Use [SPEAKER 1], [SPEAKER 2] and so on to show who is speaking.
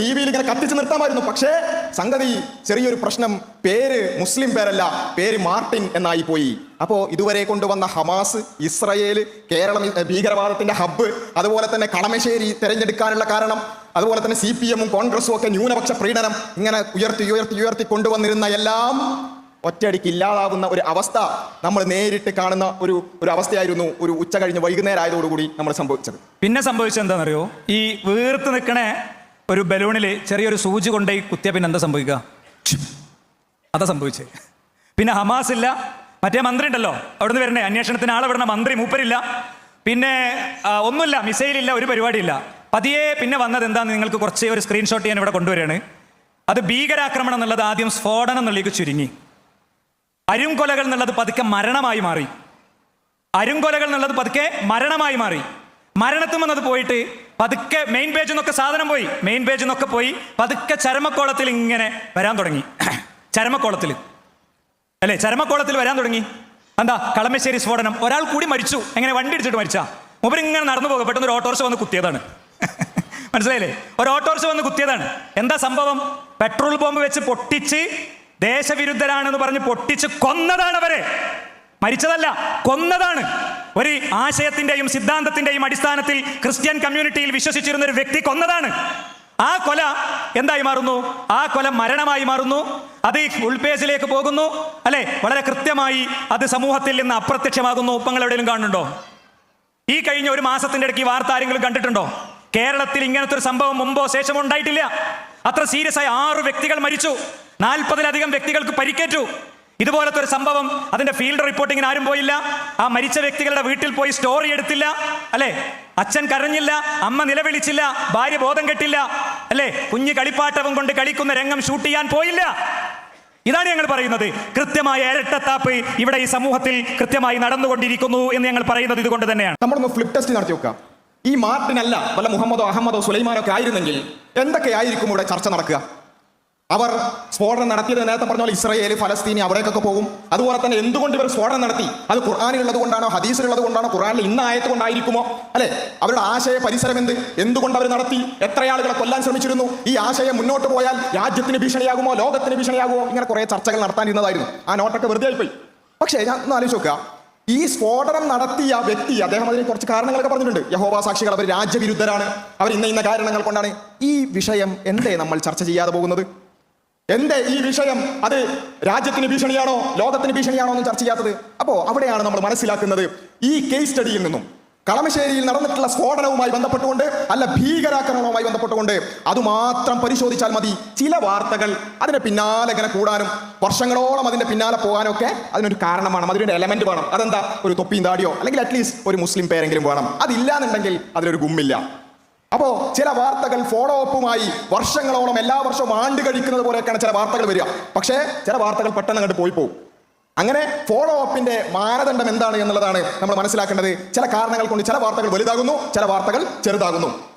[SPEAKER 1] T വിയിൽ ഇങ്ങനെ കത്തിച്ച് നിർത്താമായിരുന്നു. പക്ഷേ സംഗതി ചെറിയൊരു പ്രശ്നം. പേര് മുസ്ലിം പേരല്ല പേര് മാർട്ടിൻ എന്നായി പോയി. അപ്പോൾ ഇതുവരെ കൊണ്ടുവന്ന ഹമാസ് ഇസ്രയേൽ കേരളം ഭീകരവാദത്തിന്റെ ഹബ്ബ് അതുപോലെ തന്നെ കളമശ്ശേരി തിരഞ്ഞെടുക്കാനുള്ള കാരണം അതുപോലെ തന്നെ സി പി എമ്മും കോൺഗ്രസും ഒക്കെ ന്യൂനപക്ഷ പ്രീണനം ഇങ്ങനെ ഉയർത്തി ഉയർത്തി ഉയർത്തി കൊണ്ടുവന്നിരുന്ന എല്ലാം ഒറ്റയടിക്ക് ഇല്ലാതാവുന്ന ഒരു അവസ്ഥ നമ്മൾ നേരിട്ട് കാണുന്ന ഒരു ഒരു അവസ്ഥയായിരുന്നു ഒരു ഉച്ച കഴിഞ്ഞ് വൈകുന്നേരം ആയതോടുകൂടി നമ്മൾ സംഭവിച്ചത്.
[SPEAKER 2] പിന്നെ സംഭവിച്ചത് എന്താണെന്നറിയോ? ഈ വീർത്ത് നിൽക്കണ ഒരു ബലൂണിൽ ചെറിയൊരു സൂചി കൊണ്ടുപോയി കുത്തിയ പിന്നെ എന്താ സംഭവിക്കുക? അതാ സംഭവിച്ചേ. പിന്നെ ഹമാസ് ഇല്ല മറ്റേ മന്ത്രി ഉണ്ടല്ലോ അവിടുന്ന് വരണേ അന്വേഷണത്തിന് ആളെ വിടണ മന്ത്രി മൂപ്പരില്ല. പിന്നെ ഒന്നുമില്ല മിസൈലില്ല ഒരു പരിപാടിയില്ല. പതിയെ പിന്നെ വന്നത് എന്താന്ന് നിങ്ങൾക്ക് കുറച്ച് ഒരു സ്ക്രീൻഷോട്ട് ഞാൻ ഇവിടെ കൊണ്ടുവരികയാണ്. അത് ഭീകരാക്രമണം എന്നുള്ളത് ആദ്യം സ്ഫോടനം എന്നുള്ളിലേക്ക് ചുരുങ്ങി. അരുംകൊലകൾ എന്നുള്ളത് പതുക്കെ മരണമായി മാറി. അരുംകൊലകൾ എന്നുള്ളത് പതുക്കെ മരണമായി മാറി. മരണത്തും എന്നത് പോയിട്ട് പതുക്കെ മെയിൻ പേജിൽ നിന്നൊക്കെ സാധനം പോയി. മെയിൻ പേജിൽ നിന്നൊക്കെ പോയി. പതുക്കെ ചരമക്കോളത്തിൽ ഇങ്ങനെ വരാൻ തുടങ്ങി. ചരമക്കോളത്തിൽ. അല്ലേ? ചരമക്കോളത്തിൽ വരാൻ തുടങ്ങി. എന്താ? കളമശ്ശേരി സ്ഫോടനം. ഒരാൾ കൂടി മരിച്ചു. എങ്ങനെ വണ്ടി ഇടിച്ചിട്ട് മരിച്ചാ? മൂപ്പർ ഇങ്ങനെ നടന്നു പോകും. പെട്ടെന്ന് ഒരു ഓട്ടോറിക്ഷ വന്ന് കുത്തിയതാണ്. മനസ്സിലായില്ലേ? ഒരു ഓട്ടോറിക്ഷ വന്ന് കുത്തിയതാണ്. എന്താ സംഭവം? പെട്രോൾ ബോംബ് വെച്ച് പൊട്ടിച്ച് ദേശവിരുദ്ധരാണെന്ന് പറഞ്ഞ് പൊട്ടിച്ച് കൊന്നതാണ് അവരെ. മരിച്ചതല്ല കൊന്നതാണ്. ഒരു ആശയത്തിന്റെയും സിദ്ധാന്തത്തിന്റെയും അടിസ്ഥാനത്തിൽ ക്രിസ്ത്യൻ കമ്മ്യൂണിറ്റിയിൽ വിശ്വസിച്ചിരുന്ന ഒരു വ്യക്തി കൊന്നതാണ്. ആ കൊല എന്തായി മാറുന്നു? ആ കൊല മരണമായി മാറുന്നു. അത് ഉൾപേജിലേക്ക് പോകുന്നു. അല്ലെ? വളരെ കൃത്യമായി അത് സമൂഹത്തിൽ നിന്ന് അപ്രത്യക്ഷമാകുന്നു. ഉപ്പങ്ങൾ എവിടെയെങ്കിലും കാണുന്നുണ്ടോ? ഈ കഴിഞ്ഞ ഒരു മാസത്തിന്റെ ഇടയ്ക്ക് വാർത്ത ആരെങ്കിലും കണ്ടിട്ടുണ്ടോ? കേരളത്തിൽ ഇങ്ങനത്തെ ഒരു സംഭവം മുമ്പോ ശേഷമോ ഉണ്ടായിട്ടില്ല. അത്ര സീരിയസ് ആയി ആറ് വ്യക്തികൾ മരിച്ചു. നാൽപ്പതിലധികം വ്യക്തികൾക്ക് പരിക്കേറ്റു. ഇതുപോലത്തെ ഒരു സംഭവം അതിന്റെ ഫീൽഡ് റിപ്പോർട്ടിങ്ങിന് ആരും പോയില്ല. ആ മരിച്ച വ്യക്തികളുടെ വീട്ടിൽ പോയി സ്റ്റോറി എടുത്തില്ല. അല്ലെ? അച്ഛൻ കരഞ്ഞില്ല അമ്മ നിലവിളിച്ചില്ല ഭാര്യ ബോധം കെട്ടില്ല. അല്ലെ? കുഞ്ഞ് കളിപ്പാട്ടവും കൊണ്ട് കളിക്കുന്ന രംഗം ഷൂട്ട് ചെയ്യാൻ പോയില്ല. ഇതാണ് ഞങ്ങൾ പറയുന്നത്. കൃത്യമായ ഇരട്ടത്താപ്പ് ഇവിടെ ഈ സമൂഹത്തിൽ കൃത്യമായി നടന്നുകൊണ്ടിരിക്കുന്നു എന്ന് ഞങ്ങൾ പറയുന്നത് ഇതുകൊണ്ട് തന്നെയാണ്.
[SPEAKER 1] നമ്മളൊന്ന് ഫ്ലിപ്പ് ടെസ്റ്റ് നടത്തി നോക്കാം. ഈ മാർട്ടിനല്ല വല്ല മുഹമ്മദോ അഹമ്മദോ സുലൈമാനോ ഒക്കെ ആയിരുന്നെങ്കിൽ എന്തൊക്കെയായിരിക്കും ഇവിടെ ചർച്ച നടക്കുക? അവർ സ്ഫോടനം നടത്തിയത് നേരത്തെ പറഞ്ഞ പോലെ ഇസ്രയേൽ ഫലസ്തീനി അവിടേക്കൊക്കെ പോകും. അതുപോലെ തന്നെ എന്തുകൊണ്ട് ഇവർ സ്ഫോടനം നടത്തി? അത് ഖുർആാനിലുള്ളത് കൊണ്ടാണോ ഹദീസിലുള്ളത് കൊണ്ടാണോ? ഖുർആാനിൽ ഇന്ന ആയത് കൊണ്ടായിരിക്കുമോ? അല്ലെ? അവരുടെ ആശയ പരിസരം എന്ത്? എന്തുകൊണ്ട് അവർ നടത്തി? എത്ര ആളുകളെ കൊല്ലാൻ ശ്രമിച്ചിരുന്നു? ഈ ആശയം മുന്നോട്ട് പോയാൽ രാജ്യത്തിന് ഭീഷണിയാകുമോ ലോകത്തിന് ഭീഷണിയാകുമോ? ഇങ്ങനെ കുറെ ചർച്ചകൾ നടത്താനിരുന്നതായിരുന്നു. ആ നോട്ടൊക്കെ വെറുതെ ആയിപ്പോയി. പക്ഷേ ഞാൻ ഒന്ന് ആലോചിച്ച് നോക്കുക ഈ സ്ഫോടനം നടത്തിയ വ്യക്തി അദ്ദേഹം അതിന് കുറച്ച് കാരണങ്ങളൊക്കെ പറഞ്ഞിട്ടുണ്ട്. യഹോവ സാക്ഷികൾ അവർ രാജ്യവിരുദ്ധരാണ്. അവർ ഇന്ന ഇന്ന കാരണങ്ങൾ കൊണ്ടാണ്. ഈ വിഷയം എന്തേ നമ്മൾ ചർച്ച ചെയ്യാതെ പോകുന്നത്? എന്തേ ഈ വിഷയം? അത് രാജ്യത്തിന് ഭീഷണിയാണോ? ലോകത്തിന് ഭീഷണിയാണോ ഒന്നും ചർച്ച ചെയ്യാത്തത്? അപ്പോ അവിടെയാണ് നമ്മൾ മനസ്സിലാക്കുന്നത്. ഈ കേസ് സ്റ്റഡിയിൽ നിന്നും കളമശ്ശേരിയിൽ നടന്നിട്ടുള്ള സ്ഫോടനവുമായി ബന്ധപ്പെട്ടുകൊണ്ട് അല്ല ഭീകരാക്രമണവുമായി ബന്ധപ്പെട്ടുകൊണ്ട് അതുമാത്രം പരിശോധിച്ചാൽ മതി. ചില വാർത്തകൾ അതിന് പിന്നാലെ ഇങ്ങനെ കൂടാനും വർഷങ്ങളോളം അതിന്റെ പിന്നാലെ പോകാനും ഒക്കെ അതിനൊരു കാരണം വേണം അതിനൊരു എലമെന്റ് വേണം. അതെന്താ? ഒരു തൊപ്പിയും താടിയോ? അല്ലെങ്കിൽ അറ്റ്ലീസ്റ്റ് ഒരു മുസ്ലിം പേരെങ്കിലും വേണം. അതില്ലാന്നുണ്ടെങ്കിൽ അതിലൊരു ഗുമ്മില്ല. അപ്പോ ചില വാർത്തകൾ ഫോളോ അപ്പുമായി വർഷങ്ങളോളം എല്ലാ വർഷവും ആണ്ട് കഴിക്കുന്നത് പോലെയൊക്കെയാണ് ചില വാർത്തകൾ വരിക. പക്ഷേ ചില വാർത്തകൾ പെട്ടെന്ന് അങ്ങോട്ട് പോയി പോകും അങ്ങനെ ഫോളോ അപ്പിന്റെ മാനദണ്ഡം എന്താണ് എന്നുള്ളതാണ് നമ്മൾ മനസ്സിലാക്കേണ്ടത്. ചില കാരണങ്ങൾ കൊണ്ട് ചില വാർത്തകൾ വലുതാകുന്നു ചില വാർത്തകൾ ചെറുതാകുന്നു.